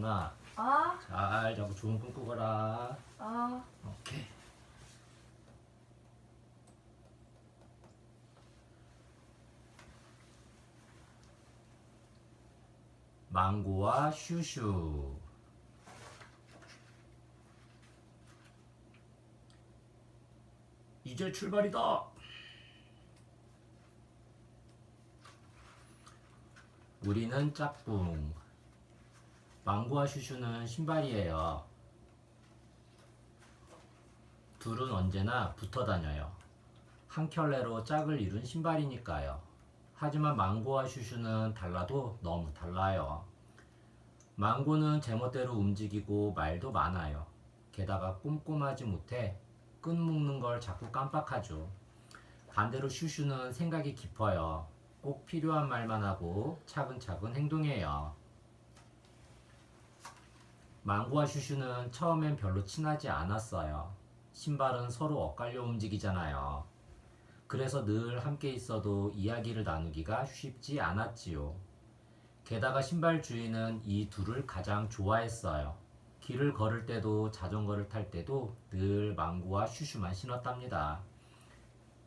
지훈아. 아, 잘 자고 좋은 꿈 꾸거라. 아, 오케이. 망고와 슈슈. 이제 출발이다. 우리는 짝꿍 망고와 슈슈는 신발이에요 둘은 언제나 붙어 다녀요. 한 켤레로 짝을 이룬 신발이니까요. 하지만 망고와 슈슈는 달라도 너무 달라요. 망고는 제멋대로 움직이고 말도 많아요. 게다가 꼼꼼하지 못해 끈 묶는 걸 자꾸 깜빡하죠. 반대로 슈슈는 생각이 깊어요. 꼭 필요한 말만 하고 차근차근 행동해요. 망고와 슈슈는 처음엔 별로 친하지 않았어요. 신발은 서로 엇갈려 움직이잖아요. 그래서 늘 함께 있어도 이야기를 나누기가 쉽지 않았지요. 게다가 신발 주인은 이 둘을 가장 좋아했어요. 길을 걸을 때도 자전거를 탈 때도 늘 망고와 슈슈만 신었답니다.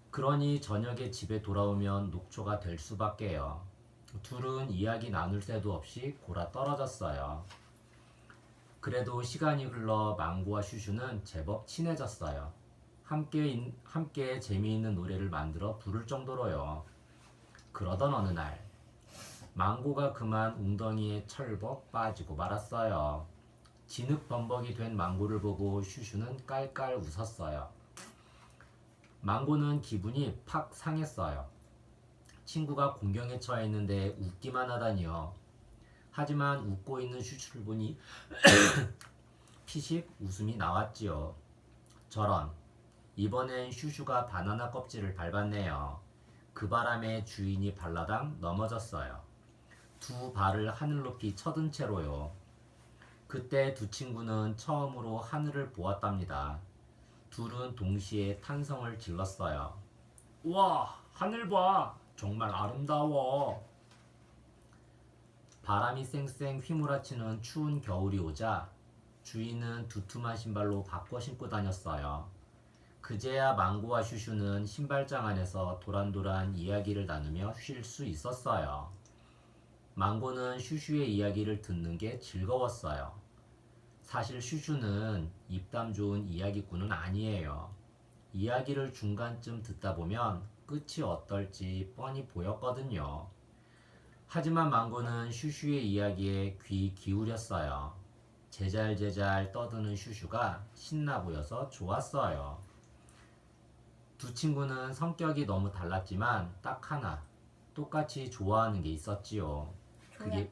그러니 저녁에 집에 돌아오면 녹초가 될 수밖에요. 둘은 이야기 나눌 새도 없이 골아 떨어졌어요. 그래도 시간이 흘러 망고와 슈슈는 제법 친해졌어요. 함께, 인- 함께 재미있는 노래를 만들어 부를 정도로요. 그러던 어느 날, 망고가 그만 웅덩이에 철벅 빠지고 말았어요. 진흙범벅이 된 망고를 보고 슈슈는 깔깔 웃었어요. 망고는 기분이 팍 상했어요. 친구가 공경에 처해 있는데 웃기만 하다니요. 하지만 웃고 있는 슈슈를 보니 피식 웃음이 나왔지요. 저런 이번엔 슈슈가 바나나 껍질을 밟았네요. 그 바람에 주인이 발라당 넘어졌어요. 두 발을 하늘 높이 쳐든 채로요. 그때 두 친구는 처음으로 하늘을 보았답니다. 둘은 동시에 탄성을 질렀어요. 우와, 하늘 봐! 정말 아름다워! 바람이 쌩쌩 휘몰아치는 추운 겨울이 오자 주인은 두툼한 신발로 바꿔 신고 다녔어요. 그제야 망고와 슈슈는 신발장 안에서 도란도란 이야기를 나누며 쉴 수 있었어요. 망고는 슈슈의 이야기를 듣는 게 즐거웠어요. 사실 슈슈는 입담 좋은 이야기꾼은 아니에요. 이야기를 중간쯤 듣다 보면 끝이 어떨지 뻔히 보였거든요. 하지만 망고는 슈슈의 이야기에 귀 기울였어요. 제잘제잘 떠드는 슈슈가 신나 보여서 좋았어요. 두 친구는 성격이 너무 달랐지만 딱 하나 똑같이 좋아하는 게 있었지요. 그게.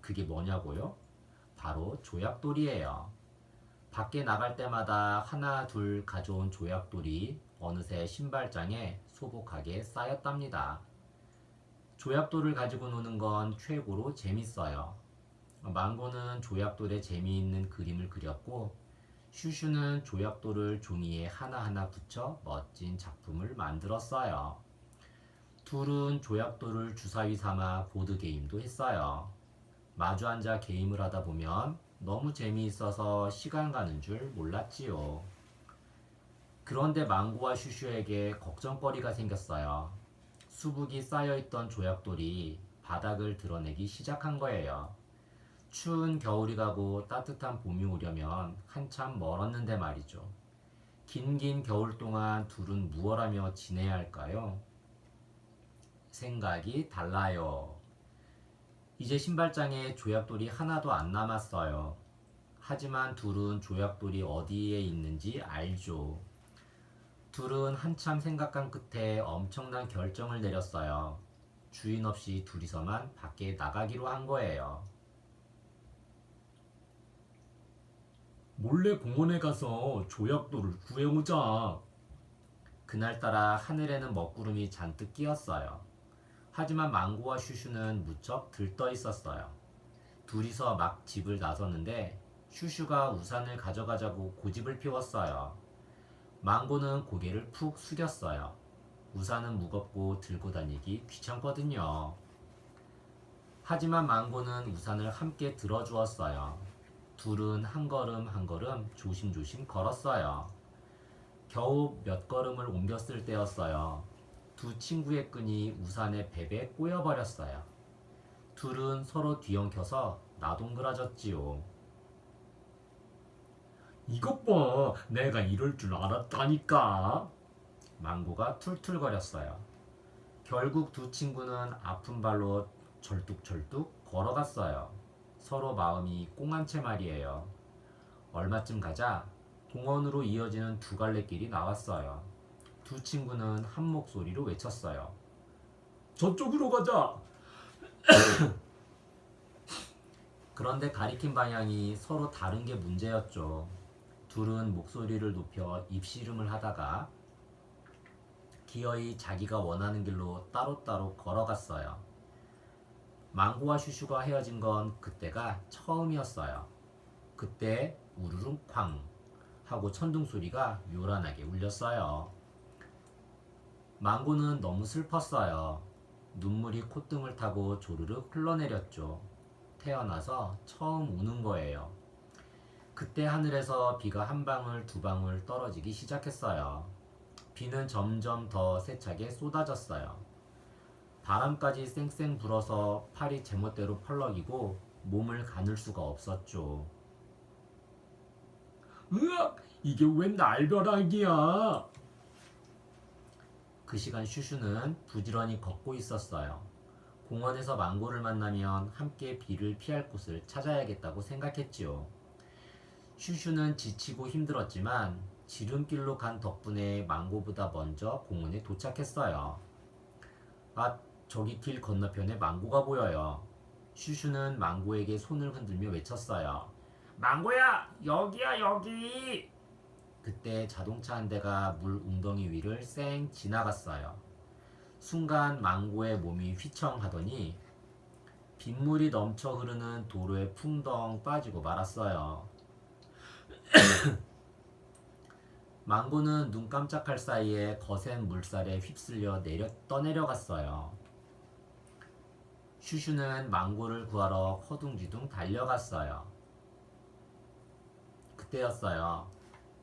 그게 뭐냐고요? 바로 조약돌이에요. 밖에 나갈 때마다 하나 둘 가져온 조약돌이 어느새 신발장에 소복하게 쌓였답니다. 조약돌을 가지고 노는 건 최고로 재밌어요. 망고는 조약돌에 재미있는 그림을 그렸고 슈슈는 조약돌을 종이에 하나하나 붙여 멋진 작품을 만들었어요. 둘은 조약돌을 주사위 삼아 보드게임도 했어요. 마주 앉아 게임을 하다 보면 너무 재미있어서 시간 가는 줄 몰랐지요. 그런데 망고와 슈슈에게 걱정거리가 생겼어요. 수북이 쌓여있던 조약돌이 바닥을 드러내기 시작한 거예요. 추운 겨울이 가고 따뜻한 봄이 오려면 한참 멀었는데 말이죠. 긴긴 겨울 동안 둘은 무얼 하며 지내야 할까요? 생각이 달라요. 이제 신발장에 조약돌이 하나도 안 남았어요. 하지만 둘은 조약돌이 어디에 있는지 알죠. 둘은 한참 생각한 끝에 엄청난 결정을 내렸어요. 주인 없이 둘이서만 밖에 나가기로 한 거예요. 몰래 공원에 가서 조약돌을 구해오자. 그날따라 하늘에는 먹구름이 잔뜩 끼었어요. 하지만 망고와 슈슈는 무척 들떠 있었어요. 둘이서 막 집을 나섰는데 슈슈가 우산을 가져가자고 고집을 피웠어요. 망고는 고개를 푹 숙였어요. 우산은 무겁고 들고 다니기 귀찮거든요. 하지만 망고는 우산을 함께 들어주었어요. 둘은 한 걸음 한 걸음 조심조심 걸었어요. 겨우 몇 걸음을 옮겼을 때였어요. 두 친구의 끈이 우산의 배 꼬여버렸어요. 둘은 서로 뒤엉켜서 나동그라졌지요. 이것 봐, 내가 이럴 줄 알았다니까. 망고가 툴툴거렸어요. 결국 두 친구는 아픈 발로 절뚝절뚝 걸어갔어요. 서로 마음이 꽁한 채 말이에요. 얼마쯤 가자 공원으로 이어지는 두 갈래 길이 나왔어요. 두 친구는 한 목소리로 외쳤어요. 저쪽으로 가자. 그런데 가리킨 방향이 서로 다른 게 문제였죠. 둘은 목소리를 높여 입씨름을 하다가 기어이 자기가 원하는 길로 따로따로 걸어갔어요. 망고와 슈슈가 헤어진 건 그때가 처음이었어요. 그때 우르릉 쾅 하고 천둥 소리가 요란하게 울렸어요. 망고는 너무 슬펐어요. 눈물이 콧등을 타고 조르륵 흘러내렸죠. 태어나서 처음 우는 거예요. 그때 하늘에서 비가 한 방울 두 방울 떨어지기 시작했어요. 비는 점점 더 세차게 쏟아졌어요. 바람까지 쌩쌩 불어서 팔이 제멋대로 펄럭이고 몸을 가눌 수가 없었죠. 으악! 이게 웬 날벼락이야! 그 시간 슈슈는 부지런히 걷고 있었어요. 공원에서 망고를 만나면 함께 비를 피할 곳을 찾아야겠다고 생각했지요. 슈슈는 지치고 힘들었지만 지름길로 간 덕분에 망고보다 먼저 공원에 도착했어요. 아, 저기 길 건너편에 망고가 보여요. 슈슈는 망고에게 손을 흔들며 외쳤어요. 망고야, 여기야, 여기! 그때 자동차 한 대가 물 웅덩이 위를 쌩 지나갔어요. 순간 망고의 몸이 휘청하더니 빗물이 넘쳐 흐르는 도로에 풍덩 빠지고 말았어요. 망고는 눈 깜짝할 사이에 거센 물살에 휩쓸려 내려 떠내려갔어요. 슈슈는 망고를 구하러 허둥지둥 달려갔어요. 그때였어요.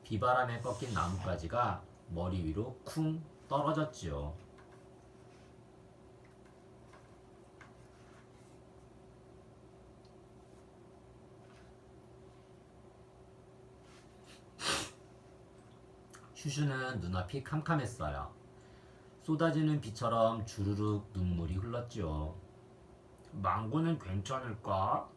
비바람에 꺾인 나뭇가지가 머리 위로 쿵 떨어졌지요. 슈슈는 눈앞이 캄캄했어요. 쏟아지는 비처럼 주르륵 눈물이 흘렀지요. 망고는 괜찮을까?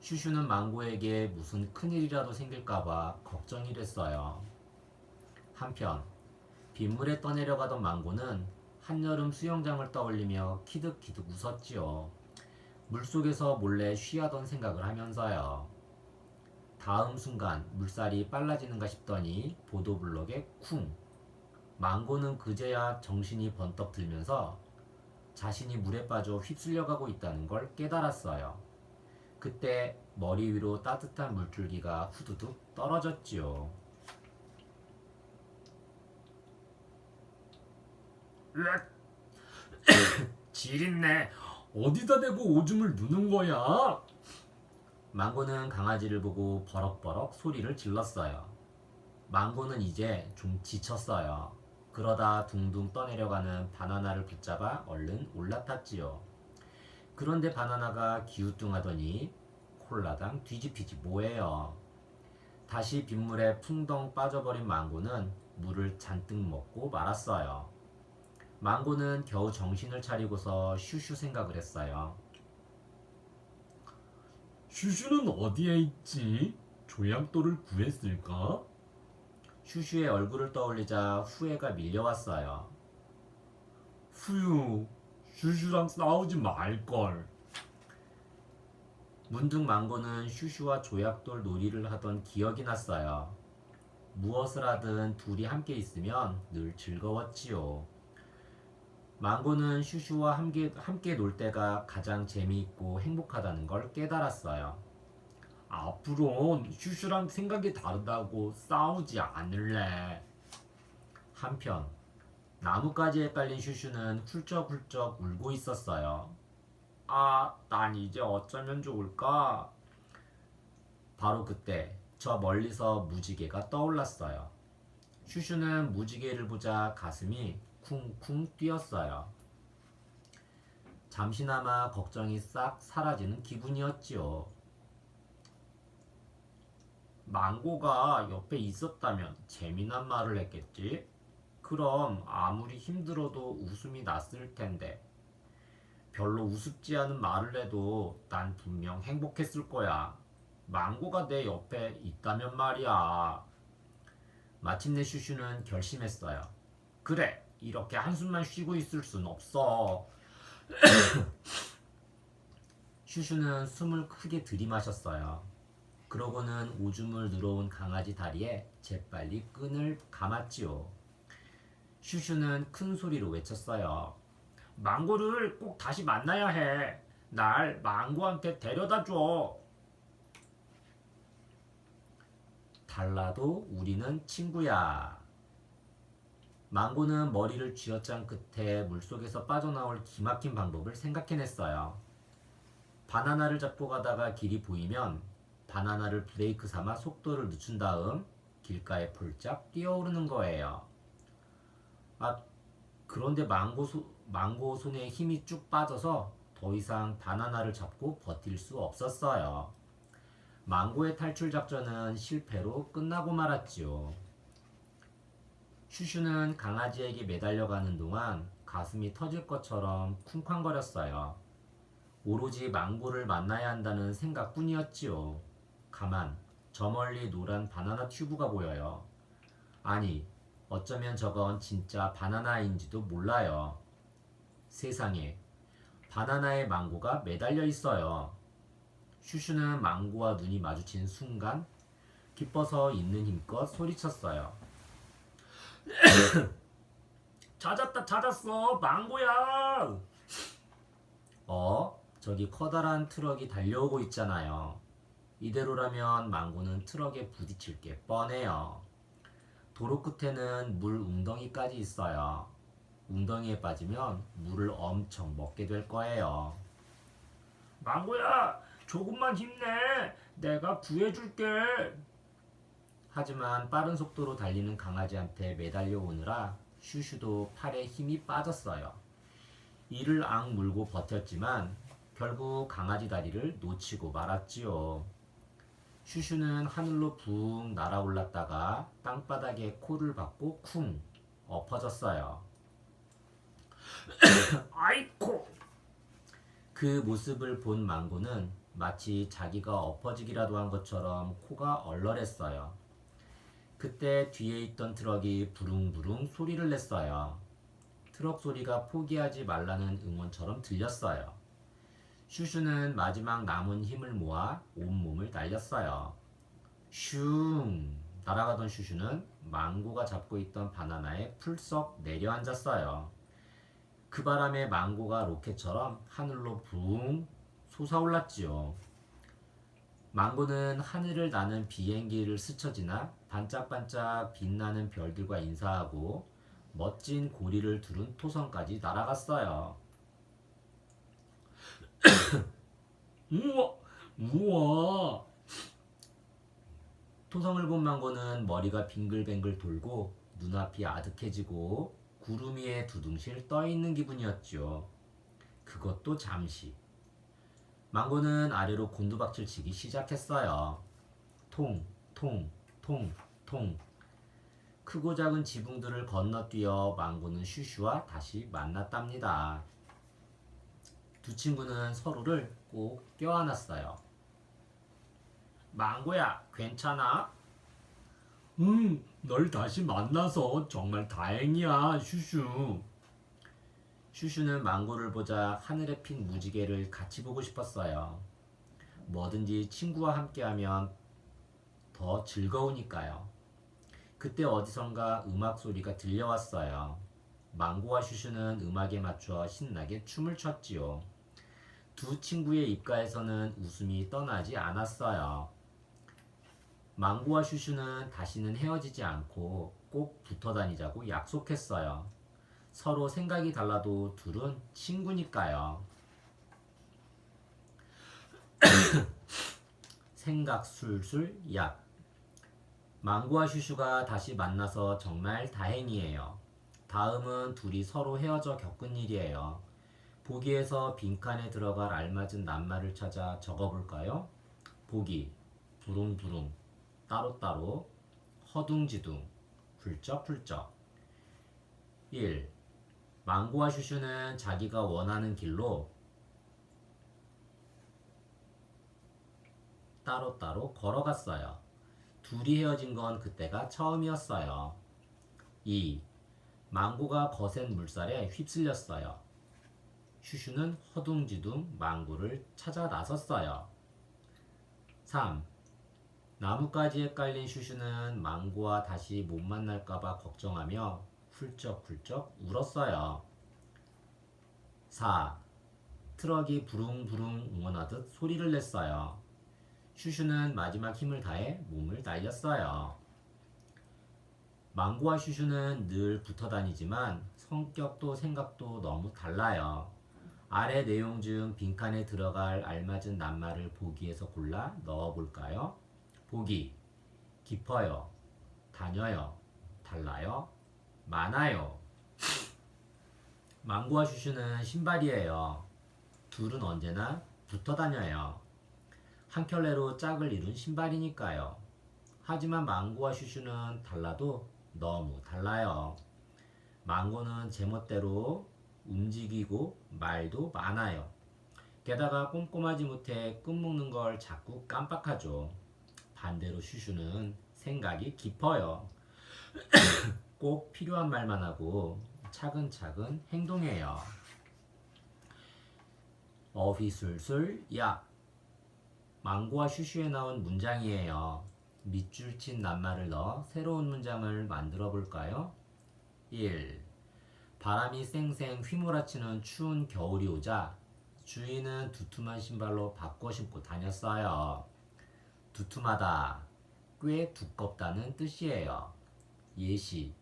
슈슈는 망고에게 무슨 큰일이라도 생길까봐 걱정이 됐어요. 한편 빗물에 떠내려가던 망고는 한여름 수영장을 떠올리며 키득키득 웃었지요. 물속에서 몰래 쉬하던 생각을 하면서요. 다음 순간 물살이 빨라지는가 싶더니 보도블럭에 쿵 망고는 그제야 정신이 번떡 들면서 자신이 물에 빠져 휩쓸려가고 있다는 걸 깨달았어요. 그때 머리 위로 따뜻한 물줄기가 후두둑 떨어졌지요. 지린내. 어디다 대고 오줌을 누는 거야? 망고는 강아지를 보고 버럭버럭 소리를 질렀어요. 망고는 이제 좀 지쳤어요. 그러다 둥둥 떠내려가는 바나나를 붙잡아 얼른 올라탔지요. 그런데 바나나가 기우뚱하더니 콜라당 뒤집히지 뭐예요. 다시 빗물에 풍덩 빠져버린 망고는 물을 잔뜩 먹고 말았어요. 망고는 겨우 정신을 차리고서 슈슈 생각을 했어요. 슈슈는 어디에 있지? 조약돌을 구했을까? 슈슈의 얼굴을 떠올리자 후회가 밀려왔어요. 후유, 슈슈랑 싸우지 말걸. 문득 망고는 슈슈와 조약돌 놀이를 하던 기억이 났어요. 무엇을 하든 둘이 함께 있으면 늘 즐거웠지요. 망고는 슈슈와 함께, 함께 놀 때가 가장 재미있고 행복하다는 걸 깨달았어요. 앞으론 슈슈랑 생각이 다르다고 싸우지 않을래. 한편 나뭇가지에 깔린 슈슈는 훌쩍훌쩍 울고 있었어요. 아, 난 이제 어쩌면 좋을까? 바로 그때 저 멀리서 무지개가 떠올랐어요. 슈슈는 무지개를 보자 가슴이 쿵쿵 뛰었어요. 잠시나마 걱정이 싹 사라지는 기분이었지요. 망고가 옆에 있었다면 재미난 말을 했겠지? 그럼 아무리 힘들어도 웃음이 났을 텐데. 별로 우습지 않은 말을 해도 난 분명 행복했을 거야. 망고가 내 옆에 있다면 말이야. 마침내 슈슈는 결심했어요. 그래, 이렇게 한숨만 쉬고 있을 순 없어. 슈슈는 숨을 크게 들이마셨어요. 그러고는 오줌을 늘어온 강아지 다리에 재빨리 끈을 감았지요. 슈슈는 큰 소리로 외쳤어요. 망고를 꼭 다시 만나야 해. 날 망고한테 데려다 줘. 달라도 우리는 친구야. 망고는 머리를 쥐어짠 끝에 물속에서 빠져나올 기막힌 방법을 생각해냈어요. 바나나를 잡고 가다가 길이 보이면 바나나를 브레이크 삼아 속도를 늦춘 다음 길가에 폴짝 뛰어오르는 거예요. 아, 그런데 망고, 소, 망고 손에 힘이 쭉 빠져서 더 이상 바나나를 잡고 버틸 수 없었어요. 망고의 탈출 작전은 실패로 끝나고 말았지요. 슈슈는 강아지에게 매달려가는 동안 가슴이 터질 것처럼 쿵쾅거렸어요. 오로지 망고를 만나야 한다는 생각뿐이었지요. 가만, 저 멀리 노란 바나나 튜브가 보여요. 아니, 어쩌면 저건 진짜 바나나인지도 몰라요. 세상에, 바나나에 망고가 매달려 있어요. 슈슈는 망고와 눈이 마주친 순간 기뻐서 있는 힘껏 소리쳤어요. 찾았다 찾았어 망고야. 어 저기 커다란 트럭이 달려오고 있잖아요. 이대로라면 망고는 트럭에 부딪힐 게 뻔해요. 도로 끝에는 물 웅덩이까지 있어요. 웅덩이에 빠지면 물을 엄청 먹게 될 거예요. 망고야, 조금만 힘내. 내가 구해줄게. 하지만 빠른 속도로 달리는 강아지한테 매달려 오느라 슈슈도 팔에 힘이 빠졌어요. 이를 악물고 버텼지만 결국 강아지 다리를 놓치고 말았지요. 슈슈는 하늘로 붕 날아올랐다가 땅바닥에 코를 박고 쿵 엎어졌어요. 아이코! 그 모습을 본 망고는 마치 자기가 엎어지기라도 한 것처럼 코가 얼얼했어요. 그때 뒤에 있던 트럭이 부릉부릉 소리를 냈어요. 트럭 소리가 포기하지 말라는 응원처럼 들렸어요. 슈슈는 마지막 남은 힘을 모아 온몸을 날렸어요. 슝! 날아가던 슈슈는 망고가 잡고 있던 바나나에 풀썩 내려앉았어요. 그 바람에 망고가 로켓처럼 하늘로 붕 솟아올랐지요. 망고는 하늘을 나는 비행기를 스쳐 지나 반짝반짝 빛나는 별들과 인사하고 멋진 고리를 두른 토성까지 날아갔어요. 우와, 우와. 토성을 본 망고는 머리가 빙글뱅글 돌고 눈앞이 아득해지고 구름 위에 두둥실 떠 있는 기분이었죠. 그것도 잠시. 망고는 아래로 곤두박질 치기 시작했어요. 통, 통, 통, 통. 크고 작은 지붕들을 건너뛰어 망고는 슈슈와 다시 만났답니다. 두 친구는 서로를 꼭 껴안았어요. 망고야, 괜찮아? 응, 널 다시 만나서 정말 다행이야, 슈슈. 슈슈는 망고를 보자 하늘에 핀 무지개를 같이 보고 싶었어요. 뭐든지 친구와 함께하면 더 즐거우니까요. 그때 어디선가 음악 소리가 들려왔어요. 망고와 슈슈는 음악에 맞춰 신나게 춤을 췄지요. 두 친구의 입가에서는 웃음이 떠나지 않았어요. 망고와 슈슈는 다시는 헤어지지 않고 꼭 붙어 다니자고 약속했어요. 서로 생각이 달라도 둘은 친구니까요. 생각 술술 약. 망고와 슈슈가 다시 만나서 정말 다행이에요. 다음은 둘이 서로 헤어져 겪은 일이에요. 보기에서 빈칸에 들어갈 알맞은 낱말을 찾아 적어볼까요? 보기, 부릉부릉, 따로따로, 허둥지둥, 훌쩍훌쩍. 1. 망고와 슈슈는 자기가 원하는 길로 따로따로 걸어갔어요. 둘이 헤어진 건 그때가 처음이었어요. 2. 망고가 거센 물살에 휩쓸렸어요. 슈슈는 허둥지둥 망고를 찾아 나섰어요. 3. 나뭇가지에 깔린 슈슈는 망고와 다시 못 만날까봐 걱정하며 훌쩍훌쩍 울었어요. 4. 트럭이 부릉부릉 응원하듯 소리를 냈어요. 슈슈는 마지막 힘을 다해 몸을 날렸어요. 망고와 슈슈는 늘 붙어 다니지만 성격도 생각도 너무 달라요. 아래 내용 중 빈칸에 들어갈 알맞은 낱말을 보기에서 골라 넣어 볼까요? 보기 깊어요. 다녀요. 달라요. 많아요. 망고와 슈슈는 신발이에요. 둘은 언제나 붙어 다녀요. 한 켤레로 짝을 이룬 신발이니까요. 하지만 망고와 슈슈는 달라도 너무 달라요. 망고는 제멋대로 움직이고 말도 많아요. 게다가 꼼꼼하지 못해 끝먹는 걸 자꾸 깜빡하죠. 반대로 슈슈는 생각이 깊어요. 꼭 필요한 말만 하고 차근차근 행동해요. 어휘술술 약 망고와 슈슈에 나온 문장이에요. 밑줄 친 낱말을 넣어 새로운 문장을 만들어 볼까요? 1. 바람이 쌩쌩 휘몰아치는 추운 겨울이 오자 주인은 두툼한 신발로 바꿔 신고 다녔어요. 두툼하다, 꽤 두껍다는 뜻이에요. 예시.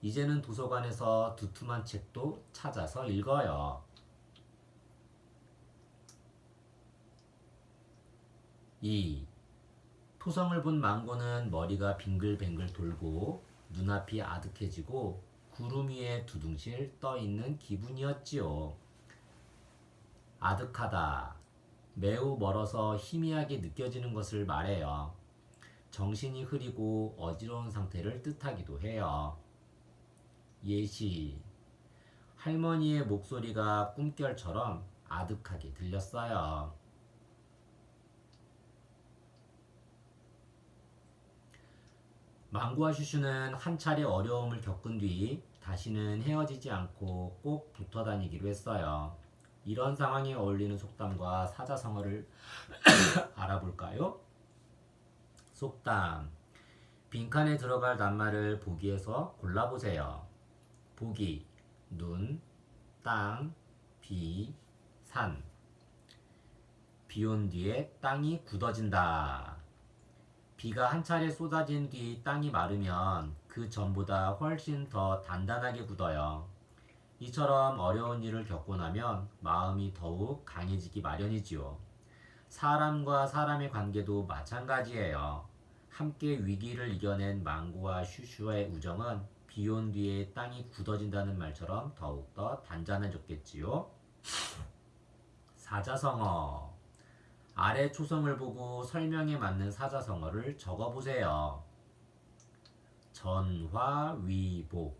이제는 도서관에서 두툼한 책도 찾아서 읽어요. 2. 토성을 본 망고는 머리가 빙글빙글 돌고 눈앞이 아득해지고 구름 위에 두둥실 떠 있는 기분이었지요. 아득하다. 매우 멀어서 희미하게 느껴지는 것을 말해요. 정신이 흐리고 어지러운 상태를 뜻하기도 해요. 예시. 할머니의 목소리가 꿈결처럼 아득하게 들렸어요. 망고와 슈슈는 한 차례 어려움을 겪은 뒤 다시는 헤어지지 않고 꼭 붙어 다니기로 했어요. 이런 상황에 어울리는 속담과 사자성어를 알아볼까요? 속담. 빈칸에 들어갈 낱말을 보기에서 골라보세요. 보기. 눈, 땅, 비, 산. 비 온 뒤에 땅이 굳어진다. 비가 한 차례 쏟아진 뒤 땅이 마르면 그 전보다 훨씬 더 단단하게 굳어요. 이처럼 어려운 일을 겪고 나면 마음이 더욱 강해지기 마련이지요. 사람과 사람의 관계도 마찬가지예요. 함께 위기를 이겨낸 망고와 슈슈의 우정은 비온 뒤에 땅이 굳어진다는 말처럼 더욱더 단단해졌겠지요. 사자성어 아래 초성을 보고 설명에 맞는 사자성어를 적어보세요. 전화위복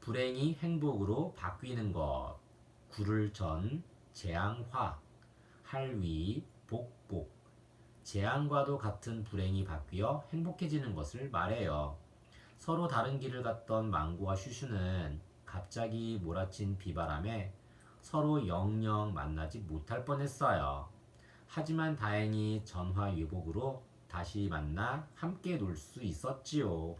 불행이 행복으로 바뀌는 것 구를 전 재앙화 할위 복복 재앙과도 같은 불행이 바뀌어 행복해지는 것을 말해요. 서로 다른 길을 갔던 망고와 슈슈는 갑자기 몰아친 비바람에 서로 영영 만나지 못할 뻔했어요. 하지만 다행히 전화위복으로 다시 만나 함께 놀 수 있었지요.